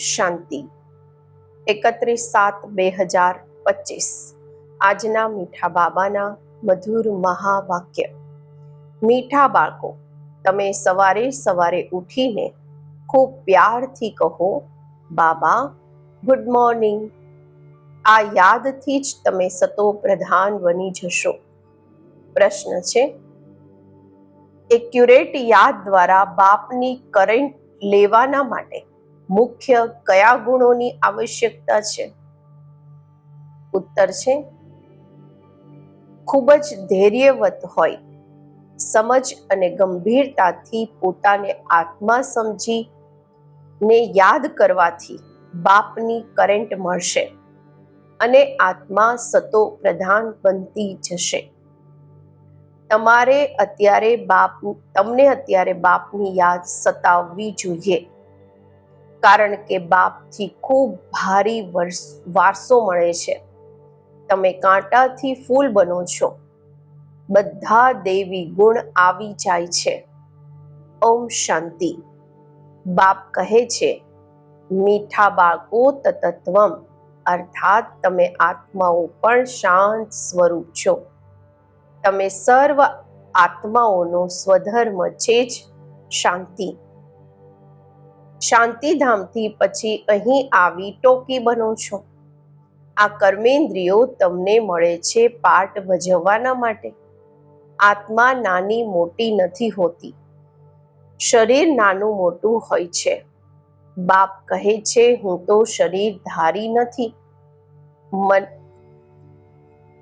શાંતિ. એકત્રીસ સાત બે હજાર પચીસ. આજના મીઠા બાબાના મધુર મહાવાક્ય. મીઠા બાળકો, તમે સવારે સવારે ઉઠીને ખૂબ પ્યારથી કહો, બાબા, ગુડ મોર્નિંગ. આ યાદથી જ તમે સતો પ્રધાન બની જશો. પ્રશ્ન છે, એક્યુરેટ યાદ દ્વારા બાપની કરંટ લેવાના માટે મુખ્ય કયા ગુણોની આવશ્યકતા છે? ઉત્તર છે, ખૂબ જ ધૈર્યવત હોય, સમજ અને ગંભીરતાથી પોતાને આત્મા સમજી ને યાદ કરવાથી બાપની કરંટ મળશે અને આત્મા સતો પ્રધાન બનતી જશે. તમારે અત્યારે બાપ, તમને અત્યારે બાપની યાદ સતાવવી જોઈએ. કારણ કે બાપથી ખૂબ ભારી વારસો મળે છે. તમે કાંટાથી ફૂલ બનો છો. બધા દેવી ગુણ આવી જાય છે. ઓમ શાંતિ. બાપ કહે છે, મીઠા બાકો તતત્વમ. અર્થાત તમે આત્માઓ પણ શાંત સ્વરૂપ છો. તમે સર્વ આત્માઓનો સ્વધર્મ છે જ શાંતિ. શાંતિધામથી પછી અહીં આવી ટોકી બનો છો. આ કર્મેન્દ્રિયો તમને મળે છે પાઠ ભજવવાના માટે. આત્મા નાની મોટી નથી હોતી. શરીર નાનું મોટું હોય છે. બાપ કહે છે, હું તો શરીર ધારી નથી. મન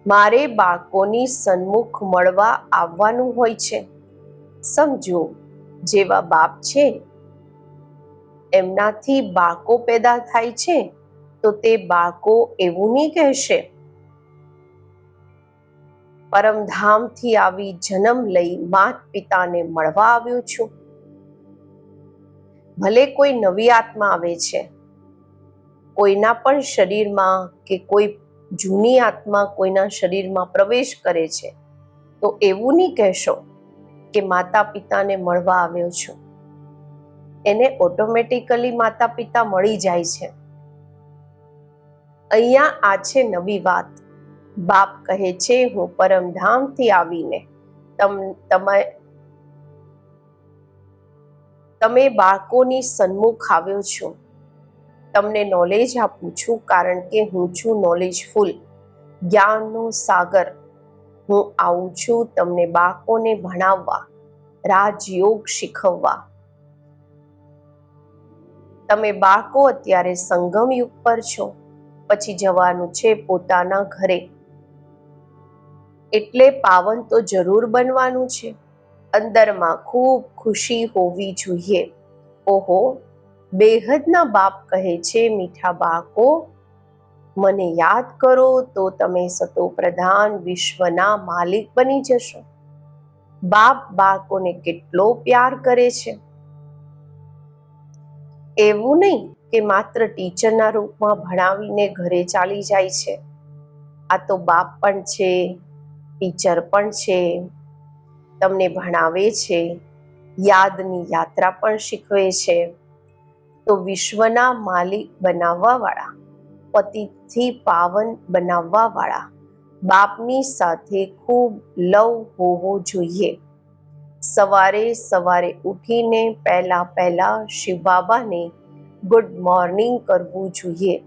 મારે બાળકોની સન્મુખ મળવા આવવાનું હોય છે. સમજો, જેવા બાપ છે એમનાથી બાળકો પેદા થાય છે, તો તે બાળકો એવું નહીં કહેશે. પરમધામથી આવી જન્મ લઈ માત પિતાને મળવા આવ્યો છું. ભલે કોઈ નવી આત્મા આવે છે, કોઈના પણ શરીરમાં કે કોઈ જૂની આત્મા કોઈના શરીરમાં પ્રવેશ કરે છે, તો એવું નહીં કહેશો કે માતા પિતાને મળવા આવ્યો છું. એને ઓટોમેટિકલી માતા પિતા મળી જાય છે. અહીંયા આ છે નવી વાત. બાપ કહે છે, હું પરમધામથી આવીને તમે બાળકોની સન્મુખ આવ્યો છો. તમને નોલેજ આપું છું, કારણ કે હું છું નોલેજફુલ જ્ઞાનનો સાગર. હું આવું છું તમને બાળકોને ભણાવવા, રાજયોગ શીખવવા. તમે બાળકો અત્યારે સંગમ યુગ પર છો. પછી જવાનું છે પોતાના ઘરે. એટલે પાવન તો જરૂર બનવાનું છે. અંદરમાં ખૂબ ખુશી હોવી જોઈએ. ઓહો, બેહદના બાપ કહે છે, મીઠા બાળકો, મને યાદ કરો તો તમે સતો પ્રધાન વિશ્વના માલિક બની જશો. બાપ બાળકોને કેટલો પ્યાર કરે છે. એવું નહીં કે માત્ર ટીચરના રૂપમાં ભણાવીને ઘરે ચાલી જાય છે. આ તો બાપ પણ છે, ટીચર પણ છે, તમને ભણાવે છે, યાદની યાત્રા પણ શીખવે છે. તો વિશ્વના માલિક બનાવવાવાળા, પતિથી પાવન બનાવવાવાળા બાપની સાથે ખૂબ લવ હોવો જોઈએ. સવારે સવારે ઉઠીને પહેલાં પહેલાં શિવ બાબાને ગુડ મોર્નિંગ કરવું જોઈએ.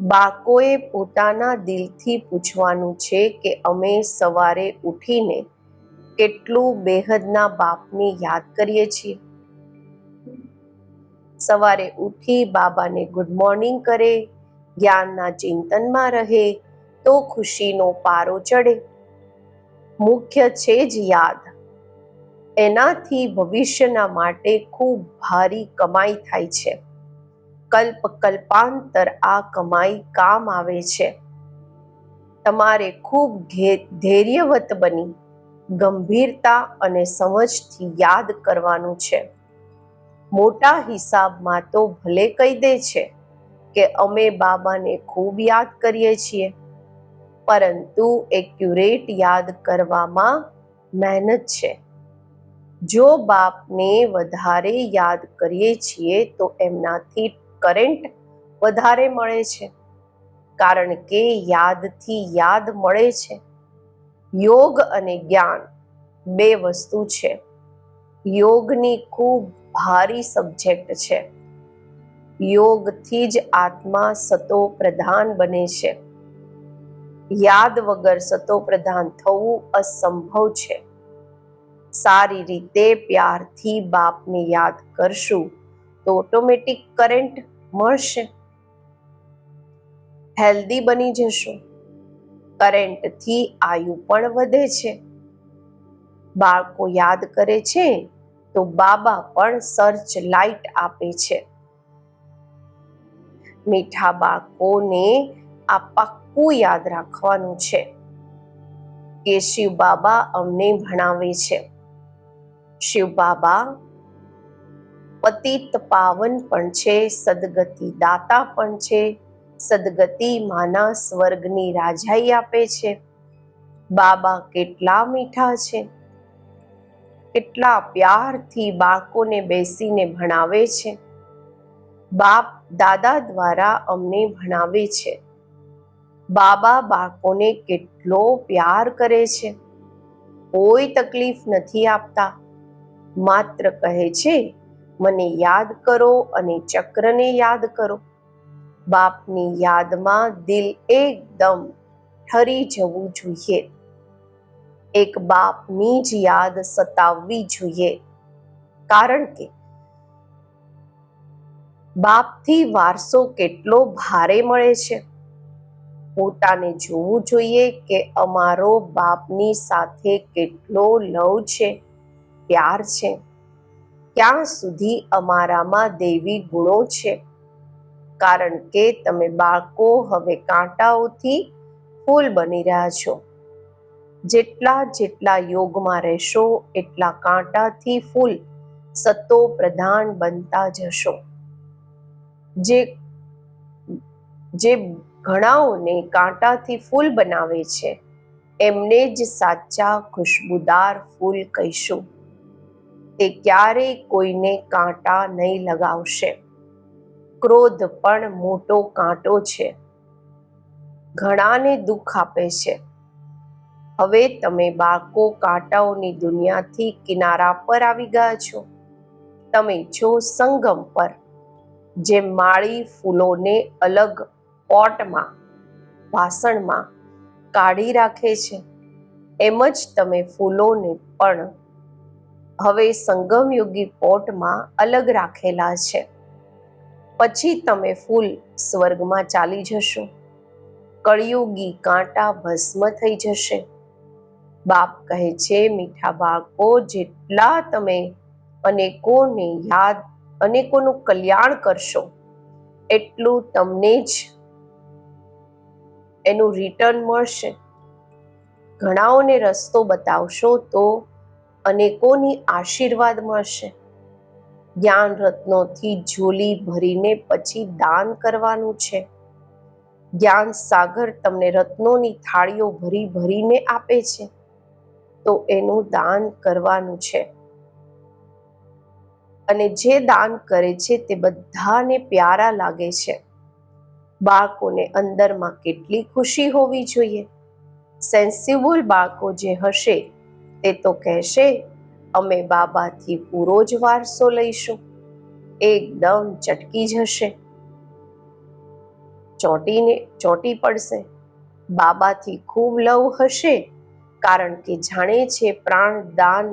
બાકોએ પોતાના દિલથી પૂછવાનું છે કે અમે સવારે ઉઠીને કેટલું બેહદના બાપને યાદ કરીએ છીએ? સવારે ઉઠી બાબાને ગુડ મોર્નિંગ કરે, જ્ઞાનના ચિંતનમાં રહે, તો ખુશીનો પારો ચડે. મુખ્ય છે જ યાદ. એનાથી ભવિષ્યના માટે ખૂબ ભારી કમાઈ થાય છે. કલ્પ કલ્પાંતર આ કમાઈ કામ આવે છે. તમારે ખૂબ ધૈર્યવત બની, ગંભીરતા અને સમજથી યાદ કરવાનું છે. મોટા હિસાબમાં તો ભલે કહી દે છે કે અમે બાબાને ખૂબ યાદ કરીએ છીએ, પરંતુ એક્યુરેટ યાદ કરવામાં મહેનત છે. જો બાપને વધારે યાદ કરીએ છીએ, તો એમનાથી કરંટ વધારે મળે છે. કારણ કે યાદથી યાદ મળે છે. યોગ અને જ્ઞાન બે વસ્તુ છે. યોગની ખૂબ ભારી સબ્જેક્ટ છે. યોગથી જ આત્મા સતો પ્રધાન બને છે. યાદ વગર સતો પ્રધાન થવું અસંભવ છે. સારી રીતે પ્યારથી બાપને યાદ કરશું તો ઓટોમેટિક કરંટ મળશે. હેલ્ધી બની જશો. કરંટથી આયુ પણ વધે છે. બાળકો યાદ કરે છે તો બાબા પણ સર્ચ લાઇટ આપે છે. મીઠા બાળકોને આ પાક્કું યાદ રાખવાનું છે. કે શિવ બાબા અમને ભણાવે છે. શિવ બાબા પતિત પાવન પણ છે, સદગતિ દાતા પણ છે, સદગતિ માના સ્વર્ગની રાજાઈ આપે છે. બાબા કેટલા મીઠા છે, કેટલા પ્યારથી બાળકોને બેસીને ભણાવે છે. બાપ દાદા દ્વારા અમને ભણાવે છે. બાબા બાળકોને કેટલો પ્યાર કરે છે. કોઈ તકલીફ નથી આપતા. માત્ર કહે છે, મને યાદ કરો અને ચક્રને યાદ કરો. બાપની યાદમાં દિલ એકદમ ઠરી જવું જોઈએ. એક બાપની જ યાદ સતાવવી જોઈએ. કારણ કે બાપથી વારસો કેટલો ભારે મળે છે. પોતાને જોવું જોઈએ કે અમારો બાપની સાથે કેટલો લવ છે. પ્યાર છે. ક્યાં સુધી અમારામાં દેવી ગુણો છે? કારણ કે તમે બાળકો હવે કાંટાઓથી ફૂલ બની રહ્યા છો. જેટલા જેટલા યોગમાં રહેશો, એટલા કાંટાથી ફૂલ સતો પ્રધાન બનતા જશો. જે જે ઘણાઓને કાંટાથી ફૂલ બનાવે છે, એમને જ સાચા ખુશબુદાર ફૂલ કહીશું. તે ક્યારેય કોઈને કાંટા નહીં લગાવશે. ક્રોધ પણ મોટો કાંટો છે. ઘણાને દુઃખ આપે છે. હવે તમે બાળકો કાંટાઓની દુનિયાથી કિનારા પર આવી ગયા છો. તમે છો સંગમ પર, જે માળી ફૂલોને અલગ પોટમાં, વાસણમાં કાઢી રાખે છે. એમ જ તમે ફૂલોને પણ હવે સંગમયુગી પોટમાં અલગ રાખેલા છે. પછી તમે ફૂલ સ્વર્ગમાં ચાલી જશો. કળિયુગી કાંટા ભસ્મ થઈ જશે. બાપ કહે છે, મીઠા બાળકો, જેટલા તમે અનેકોને યાદ, અનેકોનું કલ્યાણ કરશો, એટલું તમને જ એનું રિટર્ન મળશે. ઘણાઓને રસ્તો બતાવશો તો અનેકોની આશીર્વાદ મળશે? જ્ઞાન રત્નોથી ઝોલી ભરીને પછી દાન કરવાનું છે. જ્ઞાન સાગર તમને રત્નોની થાળીઓ ભરી ભરીને આપે છે. તો એનું દાન કરવાનું છે. અને જે દાન કરે છે તે બધાને પ્યારા લાગે છે. બાળકોને અંદરમાં કેટલી ખુશી હોવી જોઈએ. સેન્સિબલ બાળકો જે હશે તે તો કહેશે, અમે બાબાથી પૂરો જ વારસો લઈશું. એકદમ ચટકી જશે ચોંટીને, ચોંટી પડશે. બાબાથી ખૂબ લવ હશે, કારણ કે જાણે છે પ્રાણ દાન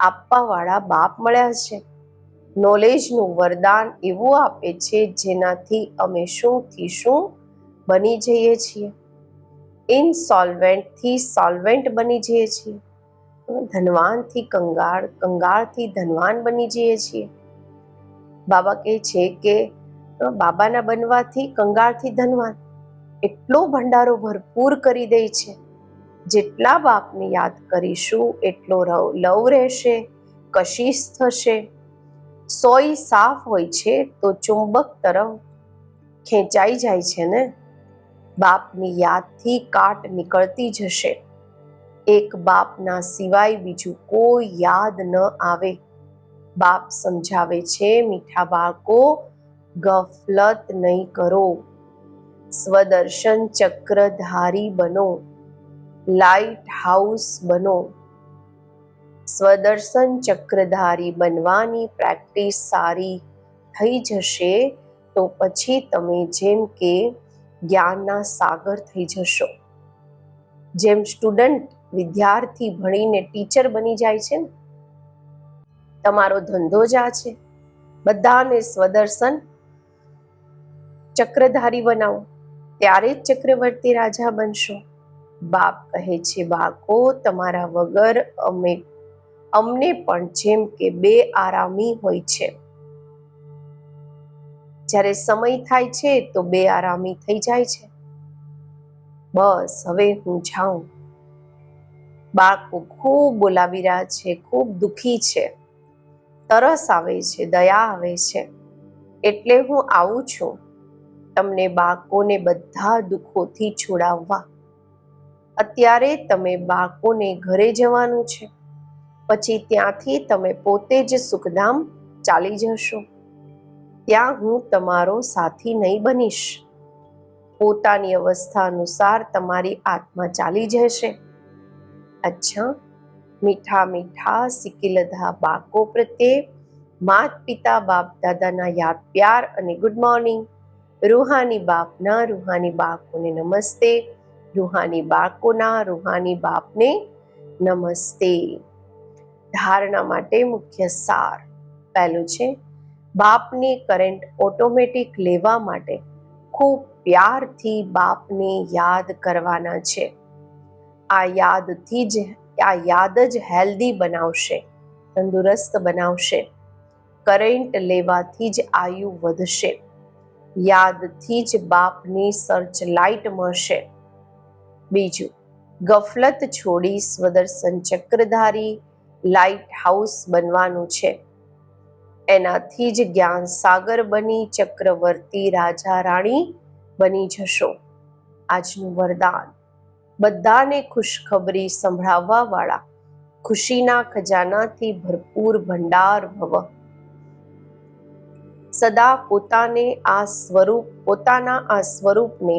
આપવાવાળા બાપ મળ્યા છે. નોલેજનું વરદાન એવું આપે છે જેનાથી અમે શુંથી શું બની જઈએ છીએ. ઇનસોલ્વેન્ટથી સોલ્વેન્ટ બની જઈએ છીએ. ધનવાનથી કંગાળ, કંગાળથી ધનવાન બની જઈએ છીએ. બાબા કહે છે કે બાબાના બનવાથી કંગાળથી ધનવાન. એટલો ભંડારો ભરપૂર કરી દે છે. જેટલા બાપને યાદ કરીશું, એટલો લવ રહેશે, કશિશ થશે. સોય સાફ હોય છે, તો ચુંબક તરફ ખેંચાઈ જાય છે ને? બાપની યાદથી કાટ નીકળતી જશે. એક બાપના સિવાય બીજું કોઈ યાદ ન આવે. બાપ સમજાવે છે, મીઠા બાળકો, ગફલત નહીં કરો. સ્વદર્શન ચક્રધારી બનો. લાઇટ હાઉસ બનો. સ્વદર્શન ચક્રધારી બનવાની પ્રેક્ટિસ સારી થઈ જશે તો પછી તમે જેમ કે જ્ઞાનના સાગર થઈ જશો. જેમ સ્ટુડન્ટ વિદ્યાર્થી ભણીને ટીચર બની જાય છે ને? તમારો ધંધો જ આ છે. બધાને સ્વદર્શન. ચક્રધારી બનાવો. ત્યારે જ ચક્રવર્તી રાજા બનશો. બાપ કહે છે બાકો તમારા વગર અમે, અમને પણ જેમ કે બે આરામી હોય છે. જ્યારે સમય થાય છે, તો બે આરામી થઈ જાય છે. બસ, હવે હું જાઉં. બાળકો ખૂબ બોલાવી રહ્યા છે, ખૂબ દુઃખી છે. તરસ આવે છે, દયા આવે છે. એટલે હું આવું છું. તમને બાળકોને બધા દુઃખોથી છોડાવવા. અત્યારે તમે બાળકોને ઘરે જવાનું છે. પછી ત્યાંથી તમે પોતે જ સુખધામ ચાલી જશો. ત્યાં હું તમારો સાથી નહીં બનીશ. પોતાની અવસ્થા અનુસાર તમારી આત્મા ચાલી જશે. અચ્છા. મીઠા મીઠા સિકિલધા બાળકો પ્રત્યે માત પિતા બાપ દાદાના યાદ પ્યાર અને ગુડ મોર્નિંગ રૂહાની બાપના રૂહાની બાળકોને નમસ્તે. રૂહાની બાળકોના રૂહાની બાપને નમસ્તે. ધારણા માટે મુખ્ય સાર. પહેલું છે, બાપની કરંટ ઓટોમેટિક લેવા માટે ખૂબ પ્યારથી બાપને યાદ કરવાના છે. આ યાદથી જ, આ યાદ જ હેલ્ધી બનાવશે, તંદુરસ્ત બનાવશે કરંટ લેવાથી જ આયુ વધશે, યાદથી જ બાપની સર્ચ લાઇટ મળશે. બીજું, ગફલત છોડી સ્વદર્શન ચક્રધારી લાઇટ હાઉસ બનવાનું છે. એનાથી જ જ્ઞાન સાગર બની ચક્રવર્તી રાજા રાણી બની જશો. આજનું વરદાન. બધાને ખુશખબરી સંભળાવવા વાળા ખુશીના ખજાનાથી ભરપૂર ભંડાર ભવ. સદા પોતાને આ સ્વરૂપ, પોતાના આ સ્વરૂપને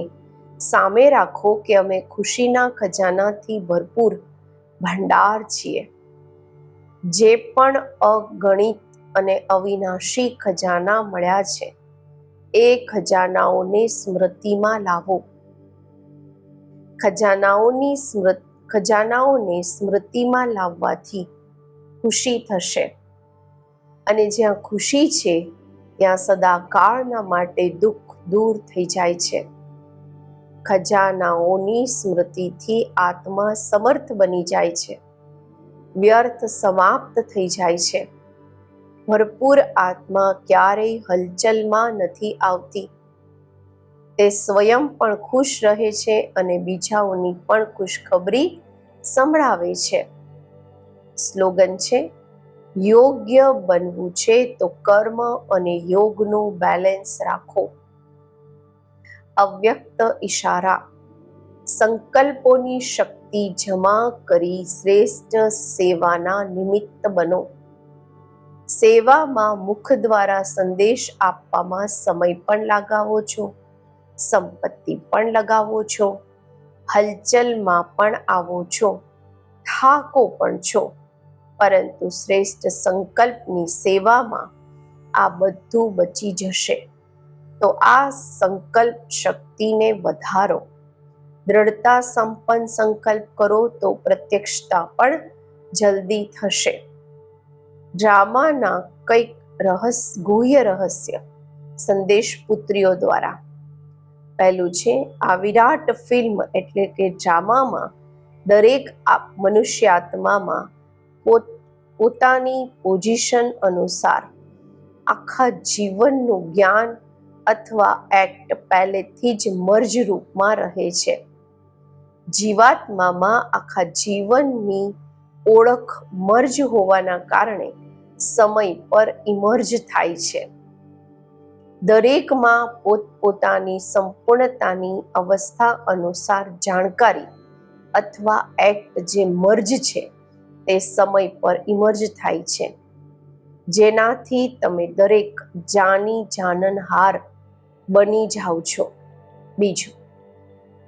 સામે રાખો કે અમે ખુશીના ખજાનાથી ભરપૂર ભંડાર છીએ. જે પણ અગણિત અને અવિનાશી ખજાના મળ્યા છે, એ ખજાનાઓને સ્મૃતિમાં લાવો. ખજાનાઓની સ્મૃત, ખજાનાઓને સ્મૃતિમાં લાવવાથી ખુશી થશે. અને જ્યાં ખુશી છે, ત્યાં સદાકાળના માટે દુઃખ દૂર થઈ જાય છે. ખજાનાઓની સ્મૃતિથી આત્મા સમર્થ બની જાય છે. વ્યર્થ સમાપ્ત થઈ જાય છે. ભરપૂર આત્મા ક્યારેય હલચલમાં નથી આવતી. તે સ્વયં પણ ખુશ રહે છે અને બીજાઓની પણ ખુશખબરી સંભળાવે છે. સ્લોગન છે, યોગ્ય બનવું છે તો કર્મ અને યોગનું બેલેન્સ રાખો. અવ્યક્ત ઈશારા, સંકલ્પોની શક્તિ જમા કરી શ્રેષ્ઠ સેવાના નિમિત્ત બનો. સેવામાં મુખ દ્વારા સંદેશ આપવામાં સમય પણ લગાવો છો. સંપત્તિ પણ લગાવો છો, હલચલમાં પણ આવો છો, થાકો પણ છો, પરંતુ શ્રેષ્ઠ સંકલ્પની સેવામાં આ બધું બચી જશે. તો આ સંકલ્પ શક્તિને વધારો. દ્રઢતા સંપન્ન સંકલ્પ કરો તો પ્રત્યક્ષતા પણ જલ્દી થશે. ડ્રામાના કંઈક રહસ્ય, ગુહ્ય રહસ્ય સંદેશ પુત્રીઓ દ્વારા પહેલું છે, આ વિરાટ ફિલ્મ એટલે કે ડ્રામામાં દરેક મનુષ્ય આત્મામાં પોતાની પોઝિશન અનુસાર આખા જીવનનું જ્ઞાન અથવા એક્ટ પહેલેથી જ મર્જ રૂપમાં રહે છે. જીવાત્મામાં આખા જીવનની ઓળખ મર્જ હોવાના કારણે સમય પર ઇમર્જ થાય છે. દરેકમાં પોતપોતાની સંપૂર્ણતાની અવસ્થા અનુસાર જાણકારી અથવા એક્ટ જે મર્જ છે, તે સમય પર ઇમર્જ થાય છે. જેનાથી તમે દરેક જાની જાનનહાર બની જાઓ છો. બીજું,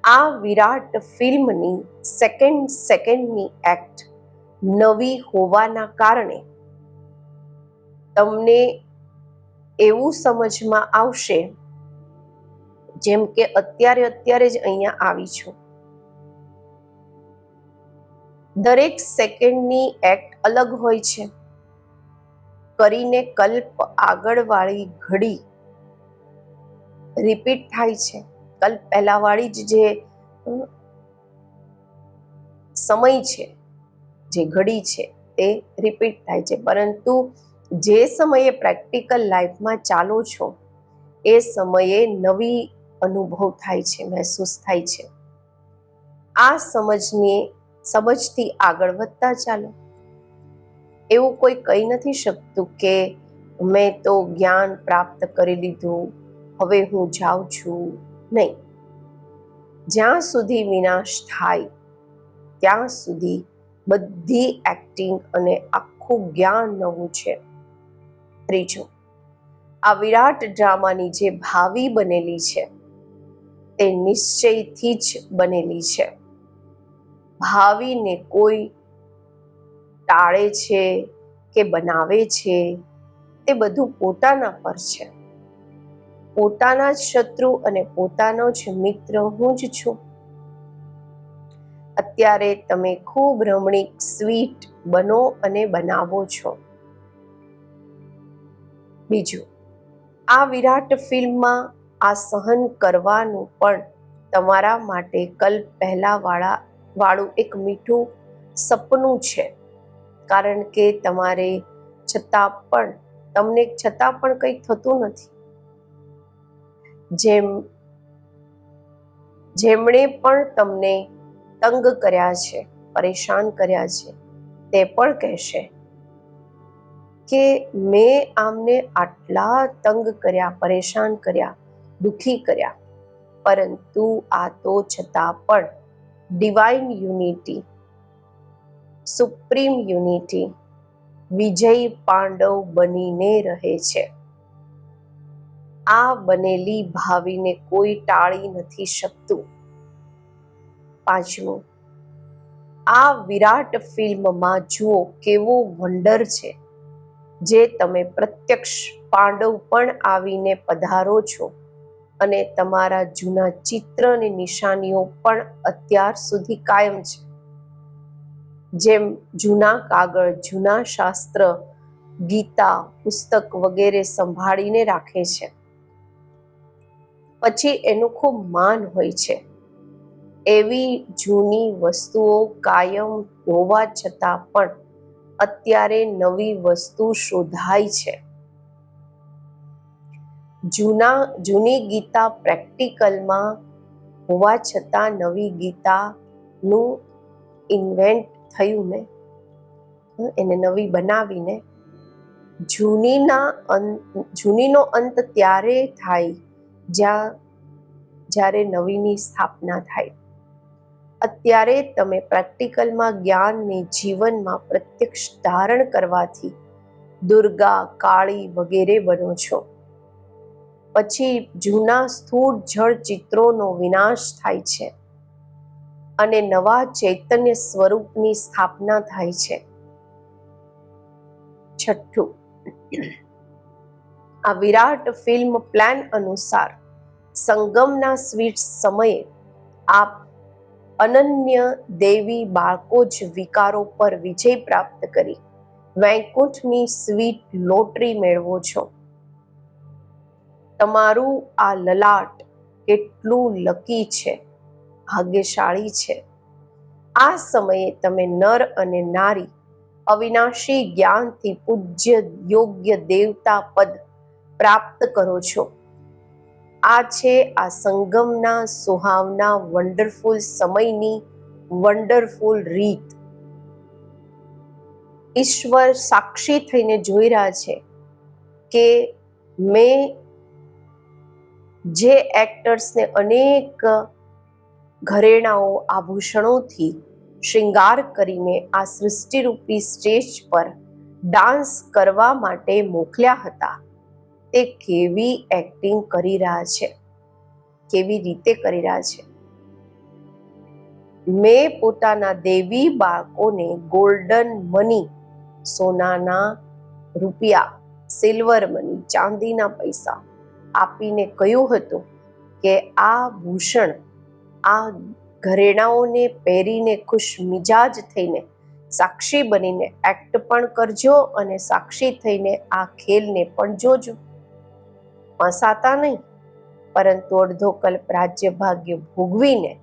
આ વિરાટ ફિલ્મની સેકન્ડ સેકન્ડની એક્ટ નવી હોવાના કારણે તમને એવું સમજમાં આવશે જેમ કે અત્યારે અત્યારે જ અહીંયા આવી છું. દરેક સેકન્ડની એક્ટ અલગ હોય છે. કરીને કલ્પ આગળવાળી ઘડી રિપીટ થાય છે. કલ્પ પહેલાવાળી જ જે સમય છે, જે ઘડી છે તે રિપીટ થાય છે. પરંતુ જે સમયે પ્રેક્ટિકલ લાઈફમાં ચાલો છો, એ સમયે નવી અનુભવ થાય છે, મહેસૂસ થાય છે. આ સમજને સમજથી આગળ વધતા ચાલો. એવું કોઈ કહી નથી શકતું કે મેં તો જ્ઞાન પ્રાપ્ત કરી લીધું, હવે હું જાઉં છું. નહીં. જ્યાં સુધી વિનાશ થાય, ત્યાં સુધી બધી એક્ટિંગ અને આખું જ્ઞાન નવું છે. ત્રીજું. આ વિરાટ ડ્રામાની જે ભાવિ બનેલી છે, તે નિશ્ચયથી જ બનેલી છે. ભાવિને કોઈ ટાળે છે કે બનાવે છે, તે બધું પોતાના પર છે. પોતાના જ શત્રુ અને પોતાનો જ મિત્ર હું જ છું. અત્યારે તમે ખૂબ રમણીક સ્વીટ બનો અને બનાવો છો. બીજું, આ વિરાટ ફિલ્મમાં આ સહન કરવાનું પણ તમારા માટે કલ્પ પહેલા વાળા વાળું એક મીઠું સપનું છે. કારણ કે તમારે છતાં પણ, તમને છતાં પણ કંઈ થતું નથી. જેમ, જેમણે પણ તમને તંગ કર્યા છે, પરેશાન કર્યા છે, તે પણ કહેશે. કે મેં આમને આટલા તંગ કર્યા, પરેશાન કર્યા, દુખી કર્યા. પરંતુ આ તો છતાં પણ divine unity supreme unity Vijay Pandav બનીને રહે છે. આ બનેલી ભાવિને કોઈ ટાળી નથી શકતું. પાંચમું, આ વિરાટ ફિલ્મમાં જુઓ કેવો વંડર છે. જે તમે પ્રત્યક્ષ પાંડવ પણ આવીને પધારો છો અને તમારા જૂના ચિત્ર અને નિશાનીઓ પણ અત્યાર સુધી કાયમ છે. જેમ જૂના કાગળ, જૂના શાસ્ત્ર, ગીતા, પુસ્તક વગેરે સંભાળીને રાખે છે. પછી એનું ખૂબ માન હોય છે. એવી જૂની વસ્તુઓ કાયમ હોવા છતાં પણ અત્યારે નવી વસ્તુ શોધાય છે. જૂના, જૂની ગીતા પ્રેક્ટિકલમાં હોવા છતાં નવી ગીતાનું ઇન્વેન્ટ થયું ને, એને નવી બનાવીને જૂનીના જૂનીનો અંત ત્યારે થાય, જ્યાં, જ્યારે નવીની સ્થાપના થાય. અત્યારે તમે પ્રેક્ટિકલમાં જ્ઞાનને જીવનમાં પ્રત્યક્ષ ધારણ કરવાથી દુર્ગા, કાળી વગેરે બનો છો. પછી જૂના સ્થૂળ જળ ચિત્રોનો વિનાશ થાય છે અને નવા ચૈતન્ય સ્વરૂપની સ્થાપના થાય છે. છઠ્ઠું. આ વિરાટ ફિલ્મ પ્લાન અનુસાર સંગમના સ્વીટ સમયે આપ અનન્ય દેવી બાળકો જ વિકારો પર વિજય પ્રાપ્ત કરી. વૈકુંઠની સ્વીટ લોટરી મેળવો છો. તમારું આ લલાટ કેટલું લકી છે, ભાગ્યશાળી છે. આ સમયે તમે નર અને નારી, અવિનાશી જ્ઞાનથી પૂજ્ય યોગ્ય દેવતા પદ પ્રાપ્ત કરો છો. આ છે આ સંગમના સુહાવના વન્ડરફુલ સમયની વન્ડરફુલ રીત. ઈશ્વર સાક્ષી થઈને જોઈ રહ્યા છે કે મેં જે એક્ટર્સને અનેક ઘરેણાઓ, આભૂષણોથી શૃંગાર કરીને આ સૃષ્ટિરૂપી સ્ટેજ પર ડાન્સ કરવા માટે મોકલ્યા હતા તે કેવી એક્ટિંગ કરી રહ્યા છે? કેવી રીતે કરી રહ્યા છે? મેં પોતાના દેવી બાળકોને ગોલ્ડન મની સોનાના રૂપિયા સિલ્વર મની ચાંદીના પૈસા આપીને કહ્યું હતું કે આ ભૂષણ આ ઘરેણાઓને પહેરીને ખુશ મિજાજ થઈને સાક્ષી બનીને એક્ટ પણ કરજો અને સાક્ષી થઈને આ ખેલને પણ જોજો. ફસાતા નહીં. પરંતુ અડધો કલ્પ રાજ્ય ભાગ્ય ભોગવીને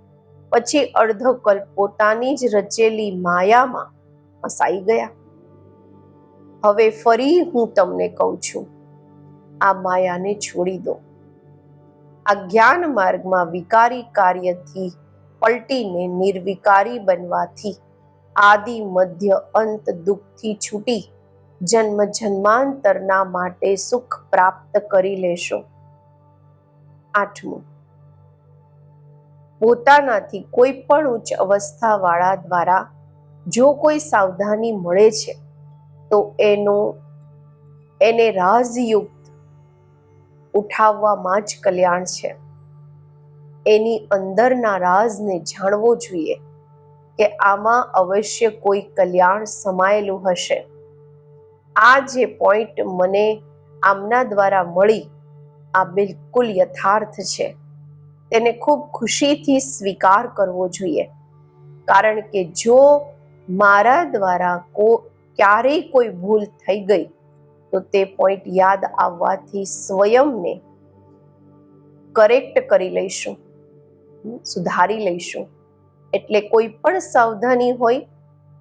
પછી અડધો કલ્પ પોતાની જ રચેલી માયામાં ફસાઈ ગયા. હવે ફરી હું તમને કહું છું, આ માયાને છોડી દો. આ જ્ઞાન માર્ગમાં વિકારી કાર્યથી પલટીને નિર્વિકારી બનવાથી આદિ મધ્ય અંત દુઃખથી છૂટી જન્મ જન્માંતરના માટે સુખ પ્રાપ્ત કરી લેશો. આઠમું. પોતાનાથી કોઈ પણ ઉચ્ચ અવસ્થાવાળા દ્વારા જો કોઈ સાવધાની મળે છે, તો એનો, એને રાજયુક્ત ઉઠાવવામાં જ કલ્યાણ છે. એની અંદરના રાજને જાણવો જોઈએ કે આમાં અવશ્ય કોઈ કલ્યાણ સમાયેલું હશે. આ જે પોઈન્ટ મને આમના દ્વારા મળી, આ બિલકુલ યથાર્થ છે. તેને ખૂબ ખુશીથી સ્વીકાર કરવો જોઈએ. કારણ કે જો મારા દ્વારા કો, ક્યારેય કોઈ ભૂલ થઈ ગઈ, તો તે પોઈન્ટ યાદ આવવાથી સ્વયંને કરેક્ટ કરી લઈશું સુધારી લઈશું. એટલે કોઈ પણ સાવધાની હોય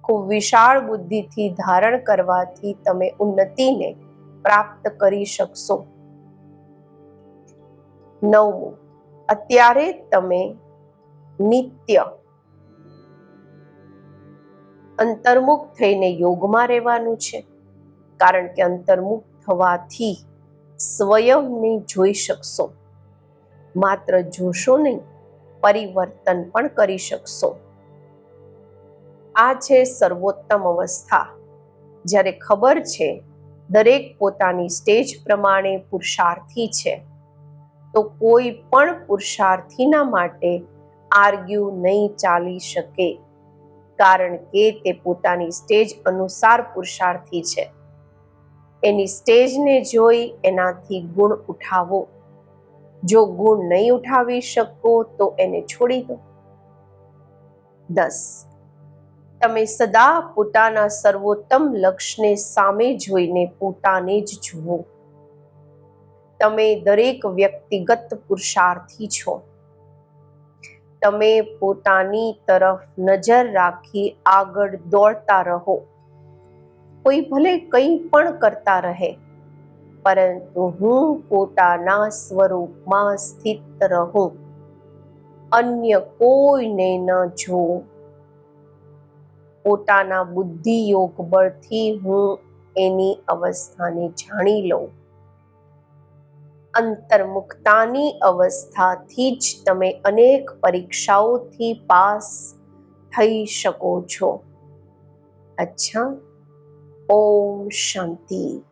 ખૂબ વિશાળ બુદ્ધિથી ધારણ કરવાથી તમે ઉન્નતિને પ્રાપ્ત કરી શકશો. નવમું, અત્યારે તમે નિત્ય અંતર્મુખ થઈને યોગમાં રહેવાનું છે, કારણ કે અંતર્મુખ થવાથી સ્વયંને જોઈ શકશો. માત્ર જોશો નહીં, પરિવર્તન પણ કરી શકશો. આ છે સર્વોત્તમ અવસ્થા. જ્યારે ખબર છે દરેક પોતાની સ્ટેજ પ્રમાણે પુરુષાર્થી છે, તો કોઈ પણ પુરુષાર્થીના માટે આર્ગ્યુ નહીં ચાલી શકે, કારણ કે તે પોતાની સ્ટેજ અનુસાર પુરુષાર્થી છે. એની સ્ટેજને જોઈ એનાથી ગુણ ઉઠાવો. જો ગુણ નહીં ઉઠાવી શકો તો એને છોડી દો. દસ. તમે સદા પોતાના સર્વોત્તમ લક્ષ્યને સામે જોઈને પોતાને જ જુઓ. તમે દરેક વ્યક્તિગત પુરુષાર્થી છો. તમે પોતાની તરફ નજર રાખી આગળ દોડતા રહો. કોઈ ભલે કંઈ પણ કરતા રહે, પરંતુ હું પોતાના સ્વરૂપમાં સ્થિત રહું. અન્ય કોઈને ન જોઉં. પોતાના બુદ્ધિ યોગ બળથી હું એની અવસ્થાને જાણી લઉં. અંતર્મુક્તાની અવસ્થાથી જ તમે અનેક પરીક્ષાઓથી પાસ થઈ શકો છો. અચ્છા. ઓમ શાંતિ.